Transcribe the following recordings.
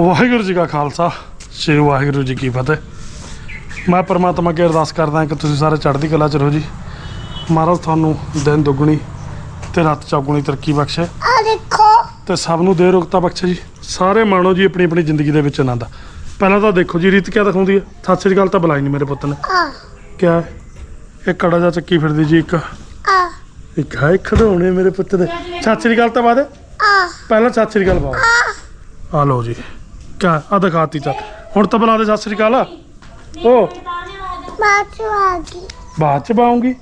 ਵਾਹਿਗੁਰੂ ਜੀ ਕਾ ਖਾਲਸਾ ਸ੍ਰੀ ਵਾਹਿਗੁਰੂ ਜੀ ਕੀ ਫਤਿਹ। ਮੈਂ ਪਰਮਾਤਮਾ ਅੱਗੇ ਅਰਦਾਸ ਕਰਦਾ ਕਿ ਤੁਸੀਂ ਸਾਰੇ ਚੜ੍ਹਦੀ ਕਲਾ ਚ ਰਹੋ ਜੀ। ਮਹਾਰਾਜ ਤੁਹਾਨੂੰ ਦਿਨ ਦੁੱਗਣੀ ਤੇ ਰਾਤ ਚੌਗੁਣੀ ਤਰੱਕੀ ਬਖਸ਼ੇ। ਆ ਦੇਖੋ। ਤੇ ਸਭ ਨੂੰ ਦੇ ਰੁਕਤਾ ਬਖਸ਼ੇ ਜੀ। ਸਾਰੇ ਮਾਣੋ ਜੀ ਆਪਣੀ ਆਪਣੀ ਜ਼ਿੰਦਗੀ ਦੇ ਵਿੱਚ ਆਨੰਦ ਪਹਿਲਾਂ ਤਾਂ ਦੇਖੋ ਜੀ ਰੀਤ ਕਿਆ ਦਿਖਾਉਂਦੀ ਹੈ? ਸਤਿ ਸ੍ਰੀ ਅਕਾਲ ਤਾਂ ਬੁਲਾਈ ਨਹੀਂ ਮੇਰੇ ਪੁੱਤ ਨੇ। ਆ। ਕਿਆ? ਇਹ ਕੜਾ ਜਾ ਚੱਕੀ ਫਿਰਦੀ ਜੀ ਇੱਕ। ਆ। ਇੱਕ ਹੈ ਖਿਡੌਣੇ ਮੇਰੇ ਪੁੱਤ ਦੇ। ਸਤਿ ਸ੍ਰੀ ਅਕਾਲ ਤਾਂ ਬਾਅਦ। ਆ। ਪਹਿਲਾਂ ਸਤਿ ਸ੍ਰੀ ਅਕਾਲ ਪਾਓ ਆ ਲਓ ਜੀ। ਕਿਆ ਆ ਦਿਖਾਤੀ ਚੱਲ। ਹੁਣ ਤਾਂ ਬੁਲਾ ਦੇ ਸਤਿ ਸ੍ਰੀ ਅਕਾਲ। ਓ। ਬਾਚੂ ਆ ਗਈ। ਬਾਅਦ ਚ ਬਾਉਂਗੀ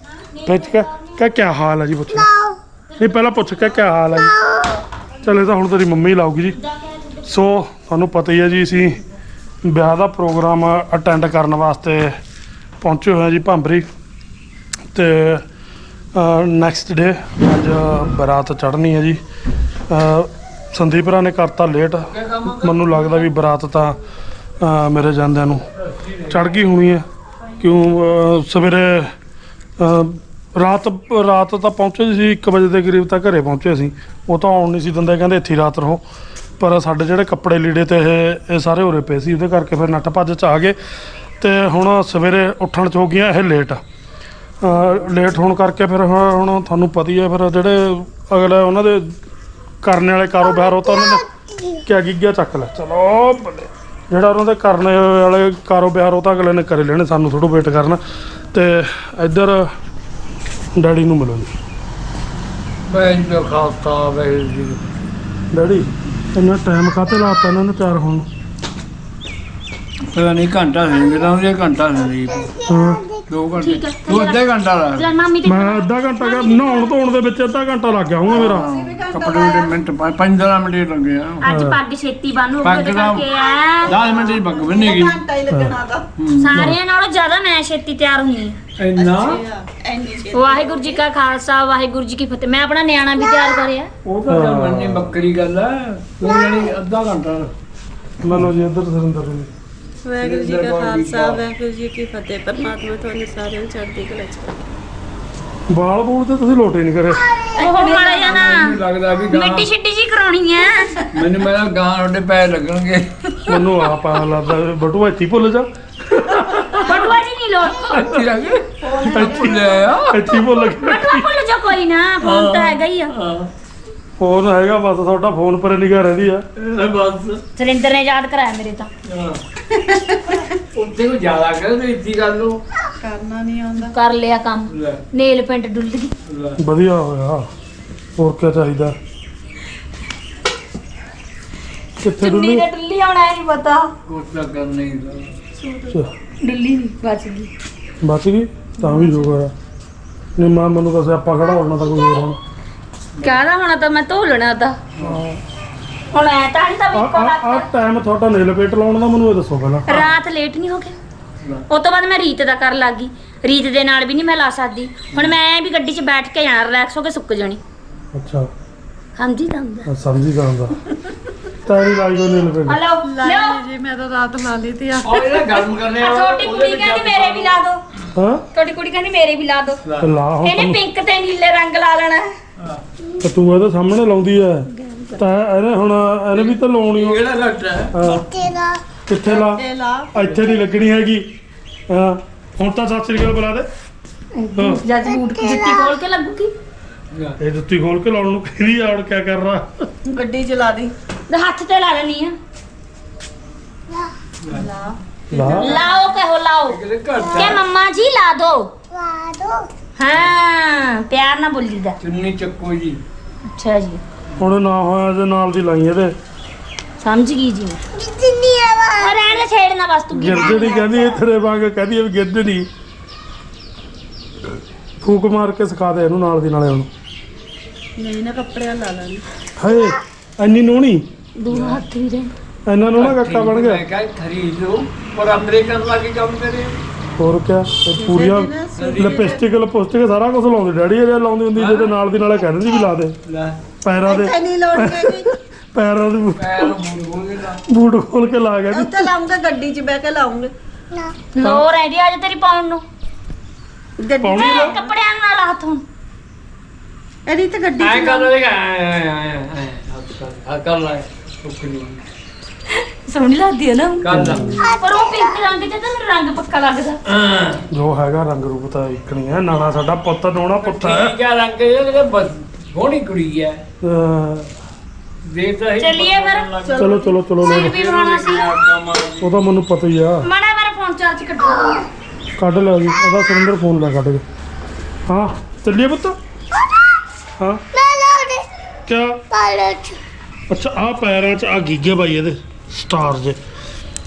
ਪੁੱਛ ਕੇ ਕਿਆ ਕਿਆ ਹਾਲ ਹੈ ਜੀ ਪੁੱਛ ਲਾਓ। ਨਹੀਂ ਪਹਿਲਾਂ ਪੁੱਛ ਕੇ ਕਿਆ ਹਾਲ ਹੈ ਜੀ? ਚਲੇ ਤਾਂ ਹੁਣ ਤੇਰੀ ਮੰਮੀ ਲਾਊਗੀ ਜੀ। ਸੋ ਤੁਹਾਨੂੰ ਪਤਾ ਹੀ ਹੈ ਜੀ ਅਸੀਂ ਵਿਆਹ ਦਾ ਪ੍ਰੋਗਰਾਮ ਅਟੈਂਡ ਕਰਨ ਵਾਸਤੇ ਪਹੁੰਚੇ ਹੋਏ ਹਾਂ ਜੀ ਭੰਬਰੀ। ਤੇ ਨੈਕਸਟ ਡੇ ਅੱਜ ਬਰਾਤ ਚੜ੍ਹਨੀ ਹੈ ਜੀ। ਸੰਦੀਪ ਰਾ ਨੇ ਕਰਤਾ ਲੇਟ ਮੈਨੂੰ ਲੱਗਦਾ ਵੀ ਬਰਾਤ ਤਾਂ ਅ, ਮੇਰੇ ਜਾਂਦਿਆਂ ਨੂੰ ਚੜ ਗਈ ਹੋਣੀ ਹੈ। ਕਿਉਂ ਅ, ਸਵੇਰੇ ਅ, ਰਾਤ ਰਾਤ ਤਾਂ ਪਹੁੰਚੇ ਸੀ 1 ਵਜੇ ਦੇ ਕਰੀਬ ਤਾਂ ਘਰੇ ਪਹੁੰਚੇ ਸੀ। ਉਹ ਤਾਂ ਆਉਣ ਨਹੀਂ ਸੀ ਦਿੰਦੇ ਕਹਿੰਦੇ ਇੱਥੇ ਹੀ ਰਾਤ ਰਹੋ। ਪਰ ਸਾਡੇ ਜਿਹੜੇ ਕੱਪੜੇ ਲੀੜੇ ਤੇ ਇਹ ਇਹ ਸਾਰੇ ਉਰੇ ਪਏ ਸੀ ਉਹਦੇ ਕਰਕੇ ਫਿਰ ਨੱਠ ਭੱਜ ਚ ਆ ਗਏ। ਤੇ ਹੁਣ ਸਵੇਰੇ ਉੱਠਣ ਚ ਹੋ ਗਈਆਂ ਇਹ ਲੇਟ ਲੇਟ ਹੋਣ ਕਰਕੇ ਫਿਰ ਹੁਣ ਹੁਣ ਤੁਹਾਨੂੰ ਪਤਾ ਹੀ ਹੈ ਫਿਰ ਜਿਹੜੇ ਅਗਲੇ ਉਹਨਾਂ ਦੇ ਕਰਨ ਵਾਲੇ ਕਾਰੋਬਾਰ ਉਹ ਤਾਂ ਉਹਨਾਂ ਨੇ ਕਿਆ ਗਿੱਗਿਆ ਚੱਕ ਲੈ ਚਲੋ ਬੱਲੇ ਜਿਹੜਾ ਉਹਨਾਂ ਦੇ ਕਰਨ ਵਾਲੇ ਕਾਰੋਬਾਰ ਉਹ ਤਾਂ ਅਗਲੇ ਨੇ ਕਰੇ ਲੈਣੇ ਸਾਨੂੰ ਥੋੜ੍ਹਾ ਵੇਟ ਕਰਨਾ। ਤੇ ਇੱਧਰ ਡੈਡੀ ਨੂੰ ਮਿਲੋ ਜੀ। ਵਾਹਿਗੁਰੂ ਜੀ ਕਾ ਖਾਲਸਾ ਵਾਹਿਗੁਰੂ ਜੀ। ਕੀ ਡੈਡੀ ਇੰਨਾ ਟਾਈਮ ਕਾਤੇ ਲਾਤਾ ਇਹਨਾਂ ਨੇ ਤਿਆਰ ਹੋਣ ਨੂੰ। ਪਤਾ ਨਹੀਂ ਘੰਟਾ ਸੀ ਮੇਰਾ ਉਹ ਘੰਟਾ ਸੀ ਹਾਂ। ਦੋ ਘੰਟੇ। ਦੋ ਅੱਧੇ ਘੰਟਾ ਲਾ। ਲੈ ਮਾਮੀ ਤੇ ਮੈਂ ਅੱਧਾ ਘੰਟਾ ਗਿਆ ਨਹਾਉਣ ਧੋਣ ਦੇ ਵਿੱਚ ਅੱਧਾ ਘੰਟਾ ਲੱਗ ਗਿਆ ਹੋਊਗਾ ਮੇਰਾ। ਕੱਪੜੇ ਦੇ ਮਿੰਟ 15 ਮਿੰਟ ਹੀ ਲੱਗੇ ਆ। ਅੱਜ ਪੱਗ ਛੇਤੀ ਬੰਨ ਹੋ ਪੱਗ ਉਹਦੇ ਦਾ- ਕਰਕੇ ਆ? 10 ਮਿੰਟ ਹੀ ਬੱਗ ਬੰਨੇਗੀ ਸਾਰਿਆਂ ਨਾਲੋਂ ਜ਼ਿਆਦਾ ਮੈਂ ਛੇਤੀ ਤਿਆਰ ਹੁੰਨੀ ਆ ਇੰਨਾ? ਵਾਹਿਗੁਰੂ ਜੀ ਕਾ ਖਾਲਸਾ ਵਾਹਿਗੁਰੂ ਜੀ ਕੀ ਫਤਿਹ। ਮੈਂ ਆਪਣਾ ਨਿਆਣਾ ਵੀ ਤਿਆਰ ਕਰਿਆ। ਉਹ ਤਾਂ ਚੱਲ ਮੰਨੀ ਬੱਕਰੀ ਗੱਲ ਆ ਤੂੰ ਜਾਨੀ ਅੱਧਾ ਘੰਟਾ ਮੰਨੋ ਜੀ ਇੱਧਰ ਸਰਿੰਦਰ ਜੀ ਵਾਹਿਗੁਰੂ ਜੀ ਕਾ ਖਾਲਸਾ ਵਾਹਿਗੁਰੂ ਜੀ ਕੀ ਫਤਿਹ। ਪਰਮਾਤਮਾ ਤੁਹਾਨੂੰ ਸਾਰਿਆਂ ਨੂੰ ਚੜ੍ਹਦੀ ਕਲਾ ਚ। ਬਾਲ ਬੂਲ ਤੇ ਤੁਸੀਂ ਲੋਟੇ ਨਹੀਂ ਕਰੇ। ਉਹ ਮਾੜਾ ਜਿਹਾ ਨਾ। ਮੈਨੂੰ ਲੱਗਦਾ ਵੀ ਗਾਂ ਮਿੱਟੀ ਛਿੱਟੀ ਜੀ ਕਰਾਉਣੀ ਆ। ਮੈਨੂੰ ਮੇਰਾ ਗਾਂ ਤੁਹਾਡੇ ਪੈਰ ਲੱਗਣਗੇ। ਮੈਨੂੰ ਆ ਪਾ ਲੱਗਦਾ ਬਟੂਆ ਇੱਥੇ ਹੀ ਭੁੱਲ ਜਾ। ਬਟੂਆ ਜੀ ਨਹੀਂ ਲੋੜ ਅੱਛੀ ਲੱਗ ਅੱਛੀ ਲੈ ਆ। ਇੱਥੇ ਹੀ ਭੁੱਲ ਗਿਆ ਬਟੂਆ ਭੁੱਲ ਜਾ ਕੋਈ ਨਾ ਫੋਨ ਤਾਂ ਹੈਗਾ ਹੀ ਆ। ਫੋਨ ਹੈਗਾ ਬਸ ਤੁਹਾਡਾ ਫੋਨ ਪਰ ਨਿਗਾਹ ਰਹਿੰਦੀ ਆ। ਇਹ ਬਸ। ਸੁਰਿੰਦਰ ਨੇ ਯਾਦ ਕਰਾਇਆ ਮੇਰੇ ਤਾਂ। ਉੱਥੇ ਕੋ ਜ਼ਿਆਦਾ ਕਰ ਤੇ ਇੱਤੀ ਗੱਲ ਨੂੰ। ਕਰਨਾ ਨਹੀਂ ਆਉਂਦਾ। ਕਰ ਲਿਆ ਕੰਮ। ਲੈ। ਨੇਲ ਪਿੰਟ ਡੁੱਲ ਗਈ। ਲੈ। ਵਧੀਆ ਹੋਇਆ। ਹੋਰ ਕੀ ਚਾਹੀਦਾ? ਕਿੱਥੇ ਚੁੰਨੀ ਡੁੱਲੀ? ਤੇ ਡੁੱਲੀ ਆਉਣਾ ਨਹੀਂ ਪਤਾ। ਕੁਛ ਤਾਂ ਕਰ ਨਹੀਂ ਦਾ ਡੁੱਲੀ ਨਹੀਂ ਬਚ ਗਈ। ਬਚ ਗਈ? ਤਾਂ ਵੀ ਜੋਗਾ ਨਹੀਂ ਮਾਂ ਮੈਨੂੰ ਕਸੇ ਆਪਾਂ ਖੜਾ ਹੋਣਾ ਤਾਂ ਕੋਈ ਹੋਰ ਹੁਣ। ਕਹਦਾ ਹੋਣਾ ਤਾਂ ਮੈਂ ਧੋ ਲੈਣਾ ਤਾਂ ਹੁਣ ਐ ਤਾਂ ਨਹੀਂ ਤਾਂ ਵੀ ਇੱਕੋ ਆ ਟਾਈਮ ਤੁਹਾਡਾ ਨੇਲ ਪੇਟ ਲਾਉਣ ਦਾ ਮੈਨੂੰ ਇਹ ਦੱਸੋ ਪਹਿਲਾਂ। ਰਾਤ ਲੇਟ ਨਹੀਂ ਹੋ ਗਿਆ ਉਹ ਤੋਂ ਬਾਅਦ ਮੈਂ ਰੀਤ ਦਾ ਕਰਨ ਲੱਗ ਗਈ। ਰੀਤ ਦੇ ਨਾਲ ਵੀ ਨਹੀਂ ਮੈਂ ਲਾ ਸਕਦੀ। ਹੁਣ ਮੈਂ ਵੀ ਗੱਡੀ 'ਚ ਬੈਠ ਕੇ ਜਾਣਾ ਰਿਲੈਕਸ ਹੋ ਕੇ ਸੁੱਕ ਜਾਣੀ। ਅੱਛਾ। ਸਮਝੀ ਤਾਂ ਹੁੰਦਾ। ਮੈਂ ਸਮਝੀ ਜਾਂਦਾ ਤਾਰੀ ਲਾਈ ਦੋ ਨੇਲ ਪੇਟ। ਹਲੋ ਲਿਓ। ਜੀ ਮੈਂ ਤਾਂ ਰਾਤ ਲਾ ਲਈ ਤੀ ਆ। ਉਹ ਇਹਦਾ ਗਰਮ ਕਰਨੇ ਆ ਛੋਟੀ ਕੁੜੀ ਕਹਿੰਦੀ ਮੇਰੇ ਵੀ ਲਾ ਦੋ। ਹਾਂ? ਛੋਟੀ ਕੁੜੀ ਕਹਿੰਦੀ ਮੇਰੇ ਵੀ ਲਾ ਦੋ। ਤੇ ਲਾ ਹੁਣ ਇਹਨੇ ਪਿੰਕ ਤੇ ਨੀਲੇ ਰੰਗ ਲਾ ਲੈਣਾ। ਹੈ। ਤੇ ਤੂੰ ਇਹਦੇ ਸਾਹਮਣੇ ਲਾਉਂਦੀ ਐ। ਤਾਂ ਇਹਨੇ ਹੁਣ ਇਹਨੇ ਵੀ ਤਾਂ ਲਾਉਣੀ ਓ। ਕਿਹੜਾ ਲੱਟ ਹੈ। ਹਾਂ ਤੇਰਾ ਕਿੱਥੇ ਲਾ। ਲਾ। ਇੱਥੇ ਨਹੀਂ ਲੱਗਣੀ ਹੈਗੀ। ਹਾਂ। ਹੁਣ ਤਾਂ ਸਤਿ ਸ੍ਰੀ ਅਕਾਲ ਬੁਲਾ ਦੇ। ਹਾਂ। ਜੱਜ ਬੂਟ ਜੁੱਤੀ ਖੋਲ ਕੇ ਲੱਗੂਗੀ ਇਹ ਜੁੱਤੀ ਖੋਲ ਕੇ ਲਾਉਣ ਨੂੰ ਕਹਿੰਦੀ ਆ ਹੁਣ ਕਿਆ ਕਰ ਰਹਾ ਗੱਡੀ ਚਲਾ ਦੀ। ਤੇ ਹੱਥ ਤੇ ਲਾ ਲੈਣੀ ਆ। ਲਾ। ਲਾ। ਲਾਓ ਕਹੋ ਲਾਓ। ਕਿਹੜੇ ਘਰ ਕਿ ਮੰਮਾ ਜੀ ਲਾ ਦੋ। ਵਾਦੋ ਹਾਂ ਪਿਆਰ ਨਾਲ ਬੋਲੀਦਾ ਚੁੰਨੀ ਚੱਕੋ ਜੀ। ਅੱਛਾ ਜੀ। ਹੁਣ ਨਾ ਹੋਇਆ ਇਹਦੇ ਨਾਲ ਦੀ ਲਾਈ ਇਹਦੇ। ਸਮਝ ਗਈ ਜੀ ਮੈਂ। ਜਿੰਨੀ ਆਵਾ ਔਰ ਰਹਿਣ ਦੇ ਛੇੜਨਾ ਬਸ ਤੂੰ ਗਿਰਜਣੀ ਕਹਿੰਦੀ ਇਹ ਤੇਰੇ ਵਾਂਗ ਕਹਿੰਦੀ ਇਹ ਗਿਰਜਣੀ ਫੂਕ ਮਾਰ ਕੇ ਸਿਖਾ ਦੇ ਇਹਨੂੰ ਨਾਲ ਦੀ ਨਾਲੇ ਹੁਣ। ਨਹੀਂ ਨਾ ਕੱਪੜੇ ਲਾ ਲੈਣੀ ਹਾਏ ਇੰਨੀ ਨੋਣੀ? ਦੋ ਹੱਥ ਵੀ ਦੇ ਇੰਨਾ ਨੋਣਾ ਕੱਕਾ ਬਣ ਗਿਆ? ਮੈਂ ਕਹਾਂ ਖਰੀਦ ਲਓ ਪਰ ਅੰਦਰੇ ਕਰਨ ਲੱਗੇ ਕੰਮ ਕਰੇ ਹੋਰ ਕਿਆ ਇਹ ਪੂਰੀਆਂ ਲਿਪਸਟਿਕ ਲਿਪਸਟਿਕ ਸਾਰਾ ਕੁਝ ਲਾਉਂਦੀ ਡੈਡੀ ਇਹ ਲਾਉਂਦੀ ਹੁੰਦੀ ਜਿਹਦੇ ਨਾਲ ਦੀ ਨਾਲੇ ਕਹਿੰਦੀ ਸੀ ਵੀ ਲਾ ਦੇ ਲੈ ਪੈਰਾਂ ਦੇ ਇੱਥੇ ਨਹੀਂ ਲਾਉਣੀ ਹੈਗੀ ਪੈਰਾਂ ਦੇ ਪੈਰ ਮੂੰਹ ਖੋਲ ਕੇ ਲਾ ਬੂਟ ਖੋਲ ਕੇ ਲਾ ਗਿਆ ਜੀ ਉੱਥੇ ਲਾਉਂਗਾ ਗੱਡੀ 'ਚ ਬਹਿ ਕੇ ਲਾਉਂਗੇ ਨਾ ਲੋ ਰੈਡੀ ਅੱਜ ਤੇਰੀ ਪਾਉਣ ਨੂੰ ਗੱਡੀ ਪਾਉਣੀ ਐ ਕੱਪੜਿਆਂ ਨਾਲ ਹੱਥ ਹੁਣ ਇਹਦੀ ਤਾਂ ਗੱਡੀ ਐ 'ਚ ਕਰ ਲਾਉਂ- ਲੇਗਾ ਐ ਐ ਐ ਹੱਥ ਕਰ ਆ ਕਰ ਲੈ ਉੱਪਰ ਨਹੀਂ ਸੋਹਣੀ ਲੱਗਦੀ ਹੈ ਨਾ। ਕੱਲ ਪਰ ਉਹ ਪਿੰਕ ਰੰਗ ਚ ਤਾਂ ਰੰਗ ਪੱਕਾ ਲੱਗਦਾ। ਹਾਂ। ਜੋ ਹੈਗਾ ਰੰਗ ਰੂਪ ਤਾਂ ਇਕਣੀ ਹੈ। ਨਾਣਾ ਸਾਡਾ ਪੁੱਤ ਨੋਣਾ ਪੁੱਤ ਹੈ। ਠੀਕ ਆ ਰੰਗ ਇਹ ਤੇ ਬਸ ਸੋਹਣੀ ਕੁੜੀ ਹੈ। ਅਹ ਦੇਖ ਤਾਂ ਹੀ ਚੱਲੀਏ ਫਿਰ। ਚਲੋ ਚਲੋ ਚਲੋ ਲੈ ਸਿਰ ਵੀ ਬਣਾਉਣਾ ਸੀ। ਉਹ ਤਾਂ ਮੈਨੂੰ ਪਤਾ ਹੀ ਆ। ਮਾੜਾ ਮੇਰਾ ਫੋਨ ਚਾਰਜ ਕੱਟੋ ਕੱਢ ਲਿਆ ਜੀ। ਉਹਦਾ ਸੁਰਿੰਦਰ ਫੋਨ ਲੈ ਕੱਢ ਕੇ। ਹਾਂ ਚੱਲੀਏ ਪੁੱਤ। ਹਾਂ। ਮੈਂ ਲੋੜੇ ਕਿਆ? ਪਾਲਚ ਅੱਛਾ ਆ ਪੈਰਾਂ 'ਚ ਆ ਗੀਗੇ ਬਾਈ ਇਹਦੇ। ਸਟਾਰ ਜੇ।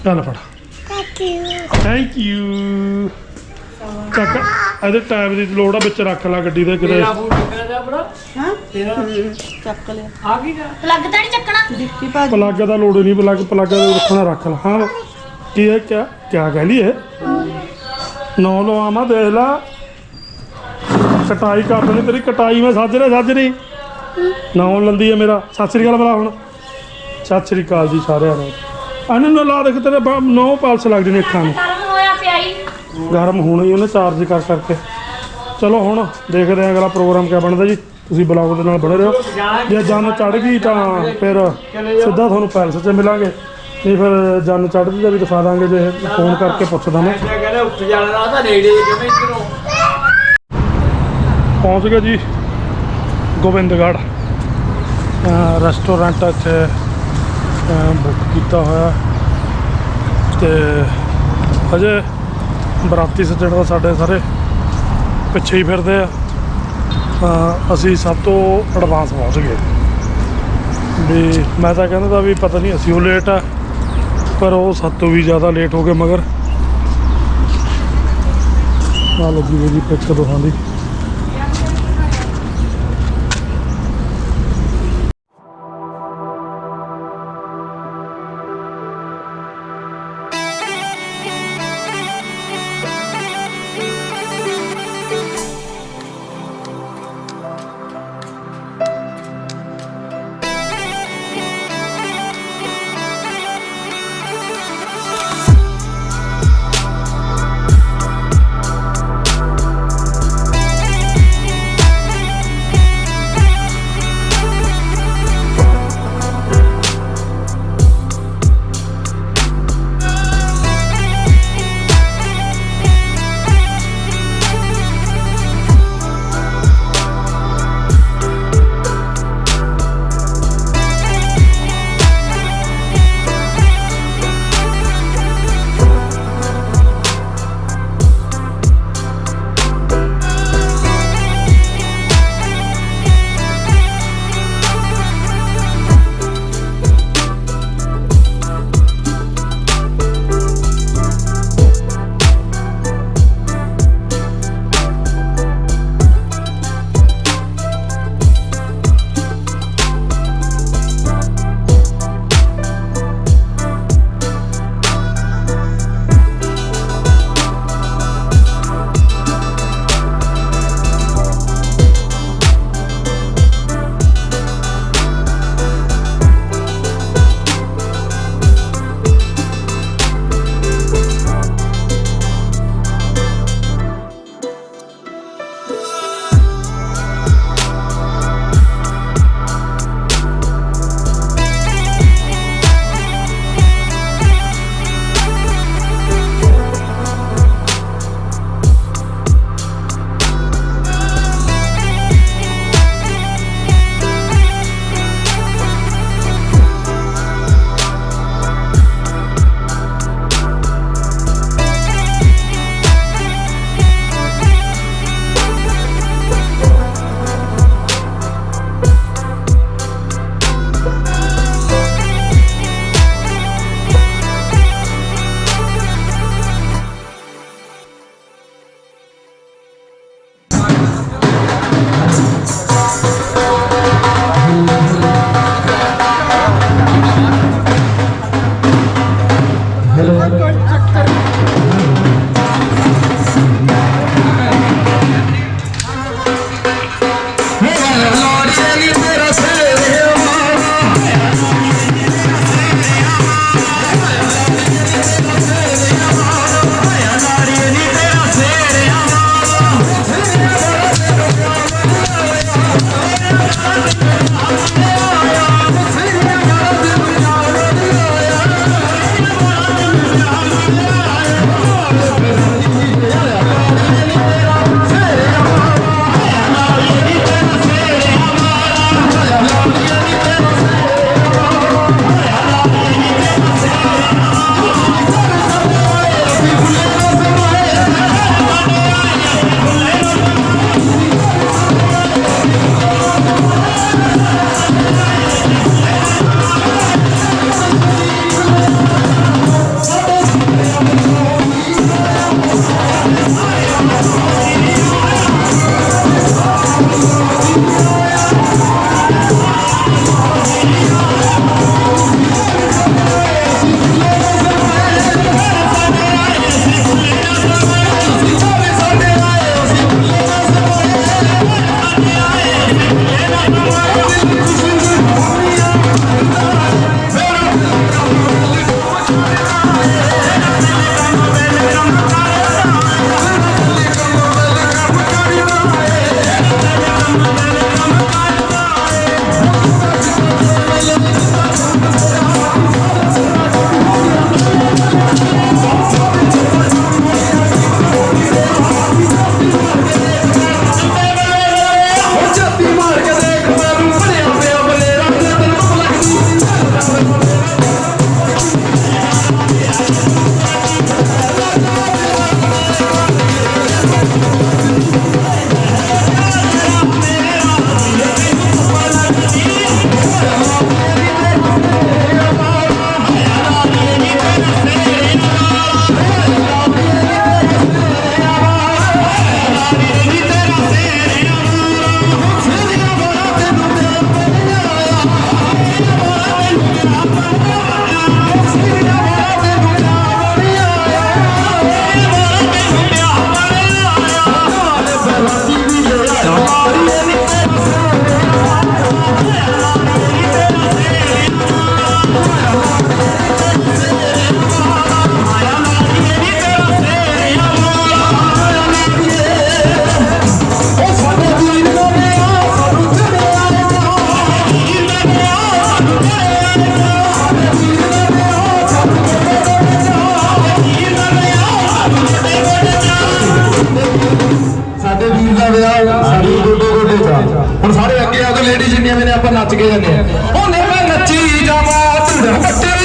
ਚੱਲ ਫੜ। ਥੈਂਕ ਯੂ ਕਾਕਾ ਇਹਦੇ ਟਾਈਮ ਦੀ ਲੋੜ ਆ ਵਿੱਚ ਰੱਖ ਲੈ ਗੱਡੀ ਦੇ ਕਿਤੇ। ਤੇਰਾ ਫੋਨ ਕਿਹੜਾ ਦਾ ਬੜਾ ਹਾਂ? ਤੇਰਾ ਚੱਕ ਲਿਆ। ਆ ਗਈ ਨਾ ਪਲੱਗ ਤਾਂ ਨਹੀਂ ਚੱਕਣਾ। ਭਾਜੀ। ਪਲੱਗ ਦਾ ਲੋੜ ਨਹੀਂ ਪਲੱਗ ਪਲੱਗ ਦਾ ਰੱਖਣਾ ਰੱਖ ਲੈ। ਹਾਂ। ਕੀ ਹੈ ਕਿਆ ਕਿਆ ਕਹਿੰਦੀ ਹੈ ਨੌ ਲਵਾਵਾਂ ਦੇਖ ਲਾ। ਕਟਾਈ ਕਰ ਦੇਣੀ ਤੇਰੀ। ਕਟਾਈ ਮੈਂ ਸੱਜ ਰਿਹਾ ਸੱਜ ਨਹੀਂ ਨੌ ਲੰਦੀ ਹੈ ਮੇਰਾ। ਸਤਿ ਸ੍ਰੀ ਅਕਾਲ ਬਲਾ ਹੁਣ। ਸਤਿ ਸ੍ਰੀ ਅਕਾਲ ਜੀ ਸਾਰਿਆਂ ਨੂੰ। ਇਹਨੂੰ ਨਾ ਲਾ ਦੇਖ ਤੇਰੇ ਬ- ਨੌ ਪਾਲਸ ਲੱਗਦੇ ਨੇ ਅੱਖਾਂ ਨੂੰ। ਗਰਮ ਹੋਇਆ ਪਿਆ ਹੀ ਗਰਮ ਹੋਣਾ ਹੀ ਉਹਨੇ ਚਾਰਜ ਕਰ ਕਰਕੇ। ਚਲੋ ਹੁਣ ਦੇਖਦੇ ਹਾਂ ਅਗਲਾ ਪ੍ਰੋਗਰਾਮ ਕਿਆ ਬਣਦਾ ਜੀ। ਤੁਸੀਂ ਬਲੌਗ ਦੇ ਨਾਲ ਬਣੇ ਰਹੋ। ਜੇ ਜਨ ਚੜ ਗਈ ਤਾਂ ਫਿਰ ਸਿੱਧਾ ਤੁਹਾਨੂੰ ਪੈਲਸ 'ਚ ਮਿਲਾਂਗੇ। ਨਹੀਂ ਫਿਰ ਜਨ ਚੜ੍ਹਦੀ ਦਾ ਵੀ ਦਿਖਾ ਦਾਂਗੇ ਜੇ ਫੋਨ ਕਰਕੇ ਪੁੱਛਦਾ ਮੈਂ। ਮੈਂ ਕਹਿੰਦਾ ਉੱਠ ਜਾਣਾ ਤਾਂ ਨੇੜੇ ਜਿਵੇਂ ਇਧਰੋਂ। ਪਹੁੰਚ ਗਏ ਜੀ ਗੋਬਿੰਦਗੜ੍ਹ। ਰੈਸਟੋਰੈਂਟ ਇੱਥੇ। ਬੁੱਕ ਕੀਤਾ ਹੋਇਆ। ਤੇ ਅਜੇ ਬਰਾਤੀ ਸੱਜਣ ਤਾਂ ਸਾਡੇ ਸਾਰੇ ਪਿੱਛੇ ਹੀ ਫਿਰਦੇ ਆ। ਤਾਂ ਅਸੀਂ ਸਭ ਤੋਂ ਐਡਵਾਂਸ ਪਹੁੰਚ ਗਏ। ਵੀ ਮੈਂ ਤਾਂ ਕਹਿੰਦਾ ਤਾਂ ਵੀ ਪਤਾ ਨਹੀਂ ਅਸੀਂ ਉਹ ਲੇਟ ਆ, ਪਰ ਉਹ ਸਭ ਤੋਂ ਵੀ ਜ਼ਿਆਦਾ ਲੇਟ ਹੋ ਗਏ ਮਗਰ। ਆ ਲੱਗੀ ਹੋਈ ਜੀ ਪਿੱਕ ਦੋਹਾਂ ਦੀ। you. ਲੇਡੀ ਜਿੰਨੀਆਂ ਵੀ ਨੇ ਆਪਾਂ ਨੱਚ ਕੇ ਜਾਂਦੇ ਆ। ਉਹਨੇ ਮੈਂ ਨੱਚੀ ਜਾਵਾਂ ਧੂੜ ਪੱਟੇ